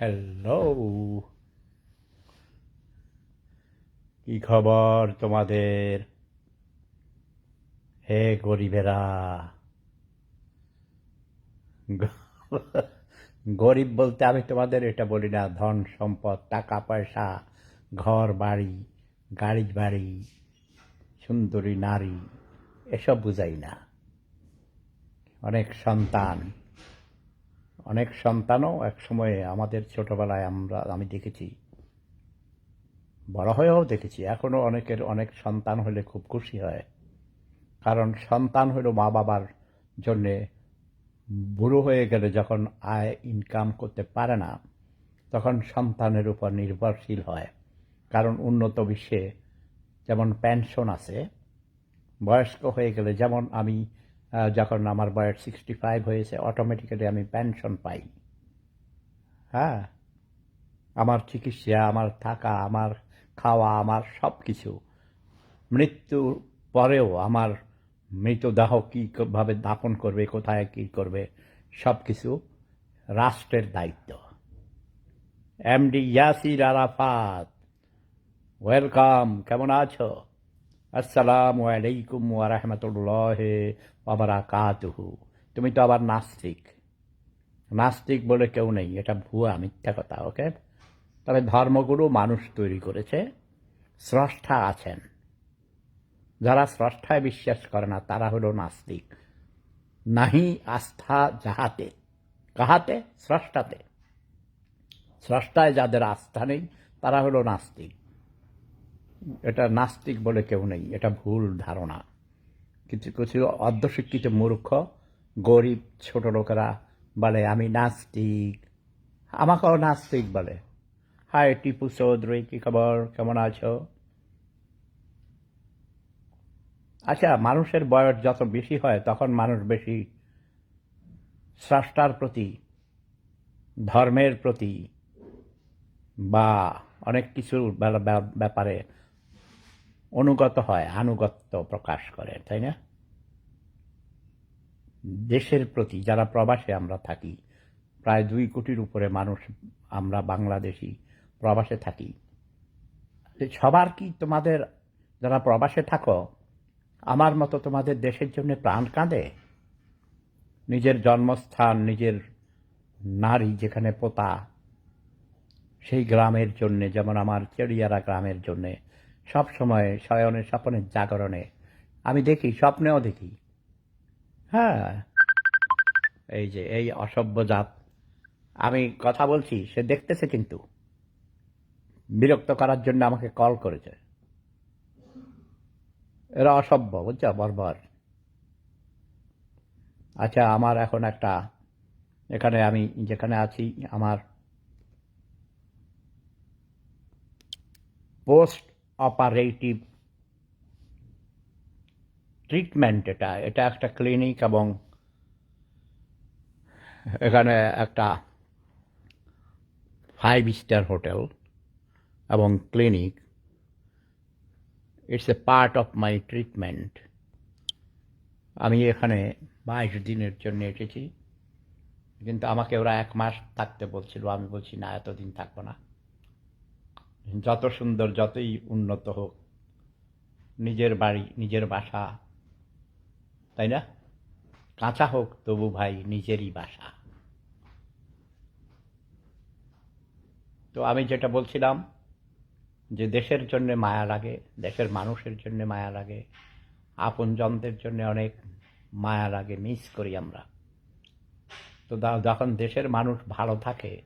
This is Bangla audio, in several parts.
হ্যালো কি খবর তোমাদের? হে গরিবেরা। গরিব বলতে আমি তোমাদের এটা বলি না, ধন সম্পদ, টাকা পয়সা, ঘর বাড়ি, গাড়ি বাড়ি, সুন্দরী নারী, এসব বুঝাই না। অনেক সন্তান অনেক সন্তানও এক সময়ে আমাদের ছোটবেলায় আমরা, আমি দেখেছি, বড় হয়েও দেখেছি, এখনও অনেকের অনেক সন্তান হলে খুব খুশি হয়। কারণ সন্তান হলো মা বাবার জন্যে বুড়ো হয়ে গেলে যখন আয় ইনকাম করতে পারে না, তখন সন্তানের উপর নির্ভরশীল হয়। কারণ উন্নত বিশ্বে যেমন পেনশন আছে, বয়স্ক হয়ে গেলে যেমন আমি যখন আমার বয়স সিক্সটি ফাইভ হয়েছে অটোমেটিক্যালি আমি পেনশন পাই। হ্যাঁ? আমার চিকিৎসা, আমার থাকা, আমার খাওয়া, আমার সব কিছু মৃত্যুর পরেও আমার মৃতদেহ কীভাবে দাফন করবে, কোথায় কী করবে সব কিছু রাষ্ট্রের দায়িত্ব। এমডি ইয়াসির আরাফাত ওয়েলকাম কেমন আছো? আসসালামু আলাইকুম ওয়া রাহমাতুল্লাহ ওয়া বারাকাতুহু তুমি তো আবার নাস্তিক। নাস্তিক বলে কেউ নেই, এটা ভুয়া, মিথ্যা কথা, ওকে? তবে ধর্মগুরু মানুষ তৈরি করেছে, স্রষ্টা আছেন। যারা স্রষ্টায় বিশ্বাস করে না, তারা হলো নাস্তিক। নাহি আস্থা যাহাতে, কাহাতে? স্রষ্টাতে। স্রষ্টায় যাদের আস্থা নেই, তারা হলো নাস্তিক। এটা নাস্তিক বলে কেউ নেই, এটা ভুল ধারণা। কিছু কিছু অর্ধশিক্ষিত মূর্খ, গরিব ছোট লোকেরা বলে, আমি নাস্তিক। আমাকেও নাস্তিক বলে। হাই টিপু চৌধুরী, কি খবর? কেমন আছো? আচ্ছা মানুষের বয়স যত বেশি হয়, তখন মানুষ বেশি স্রষ্টার প্রতি, ধর্মের প্রতি বা অনেক কিছুর ব্যাপারে অনুগত হয়, আনুগত্য প্রকাশ করে, তাই না? দেশের প্রতি যারা প্রবাসে আমরা থাকি, প্রায় দুই কোটির উপরে মানুষ আমরা বাংলাদেশি প্রবাসে থাকি সবার কি তোমাদের যারা প্রবাসে থাকো, আমার মতো তোমাদের দেশের জন্য প্রাণ কাঁদে? নিজের জন্মস্থান, নিজের নারী যেখানে পোতা, সেই গ্রামের জন্যে, যেমন আমার চেড়িয়ারা গ্রামের জন্যে সব সময় শয়নে, স্বপনের জাগরণে। আমি দেখি, স্বপ্নেও দেখি। হ্যাঁ। এই যে, এই অসভ্য জাত। আমি কথা বলছি, সে দেখতেছে কিন্তু। বিরক্ত করার জন্য আমাকে কল করেছে। এরা অসভ্য, বুঝছ? বর্বর। আচ্ছা আমার এখন একটা, এখানে আমি যেখানে আছি, আমার পোস্ট অপারেটিভ ট্রিটমেন্ট এটা। এটা একটা ক্লিনিক এবং এখানে একটা ফাইভ স্টার হোটেল এবং clinic it's a part of my treatment আমি এখানে বাইশ দিনের জন্য এসেছি। কিন্তু আমাকে ওরা এক মাস থাকতে বলছিল। আমি বলছি, না, এতদিন থাকব না। যত সুন্দর, যতই উন্নত হোক, নিজের বাড়ি, নিজের বাসা, তাই না? কাঁচা হোক, তবু ভাই, নিজেরই বাসা। তো আমি যেটা বলছিলাম, যে দেশের জন্য মায়া লাগে, দেশের মানুষের জন্য মায়া লাগে, আপনজনদের জন্য অনেক মায়া লাগে, মিস করি আমরা। তো যখন দেশের মানুষ ভালো থাকে,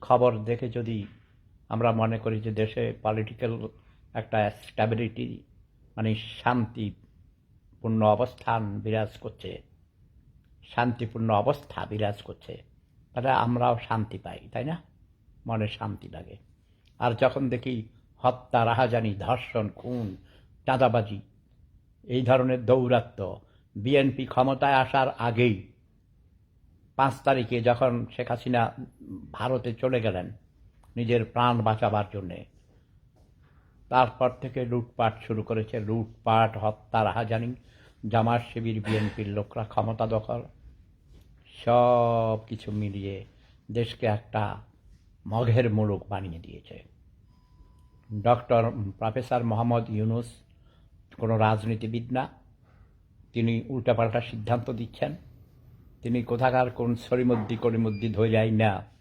খবর দেখে যদি আমরা মনে করি যে দেশে পলিটিক্যাল একটা স্ট্যাবিলিটি মানে শান্তিপূর্ণ অবস্থান বিরাজ করছে, শান্তিপূর্ণ অবস্থা বিরাজ করছে, তাহলে আমরাও শান্তি পাই, তাই না? মনে শান্তি লাগে। আর যখন দেখি হত্যা, রাহাজানি, ধর্ষণ, খুন, চাঁদাবাজি, এই ধরনের দৌরাত্ম্য বিএনপি ক্ষমতায় আসার আগেই পাঁচ তারিখে যখন শেখ হাসিনা ভারতে চলে গেলেন নিজের প্রাণ বাঁচাবার জন্যে। তারপর থেকে লুটপাট শুরু করেছে। লুটপাট হত্যা রাহাজানি জামাত শিবির, বিএনপির লোকরা, ক্ষমতা দখল সব কিছু মিলিয়ে দেশকে একটা মঘের মুলুক বানিয়ে দিয়েছে। ডক্টর প্রফেসর মোহাম্মদ ইউনুস কোনো রাজনীতিবিদ না। তিনি উল্টাপাল্টা সিদ্ধান্ত দিচ্ছেন। তিনি কোথাকার কোন সরিমদ্দি করিমদ্দি ধৈর্যাই না।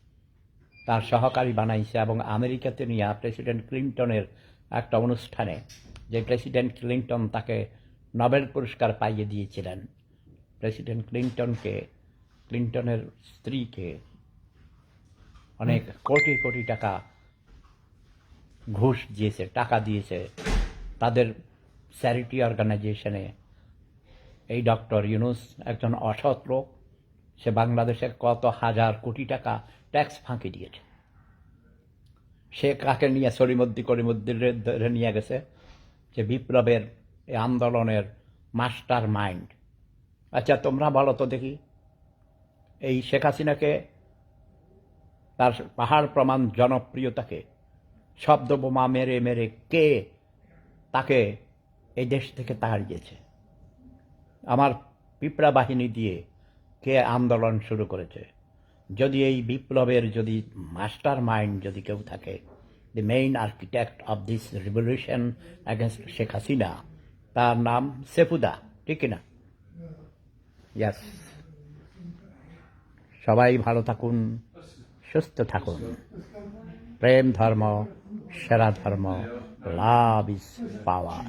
তার সহকারী বানাইছে এবং আমেরিকাতে নিয়ে প্রেসিডেন্ট ক্লিন্টনের একটা অনুষ্ঠানে যে প্রেসিডেন্ট ক্লিন্টন তাকে নোবেল পুরস্কার পাইয়ে দিয়েছিলেন। প্রেসিডেন্ট ক্লিন্টনকে, ক্লিন্টনের স্ত্রীকে অনেক কোটি কোটি টাকা ঘুষ দিয়েছে, টাকা দিয়েছে। তাদের চ্যারিটি অর্গানাইজেশনে এই ডক্টর ইউনুস একজন অসৎ লোক। সে বাংলাদেশের কত হাজার কোটি টাকা ট্যাক্স ফাঁকি দিয়েছে। সে কাকে নিয়ে সরিমদ্দি করিমদ্দি ধরে নিয়ে গেছে? যে বিপ্লবের, এই আন্দোলনের মাস্টার মাইন্ড। আচ্ছা তোমরা বলো তো দেখি, এই শেখ হাসিনাকে, তার পাহাড় প্রমাণ জনপ্রিয়তাকে, শব্দ বোমা মেরে মেরে কে তাকে এই দেশ থেকে তাড়িয়েছে? আমার পিঁপড়া বাহিনী দিয়ে কে আন্দোলন শুরু করেছে? যদি এই বিপ্লবের যদি মাস্টার মাইন্ড যদি কেউ থাকে the main architect of this revolution against Sheikh Hasina তার নাম সেফুদা, ঠিক না ইয়াস সবাই ভালো থাকুন, সুস্থ থাকুন। প্রেম ধর্ম, সেরা ধর্ম, লাভ ইজ পাওয়ার।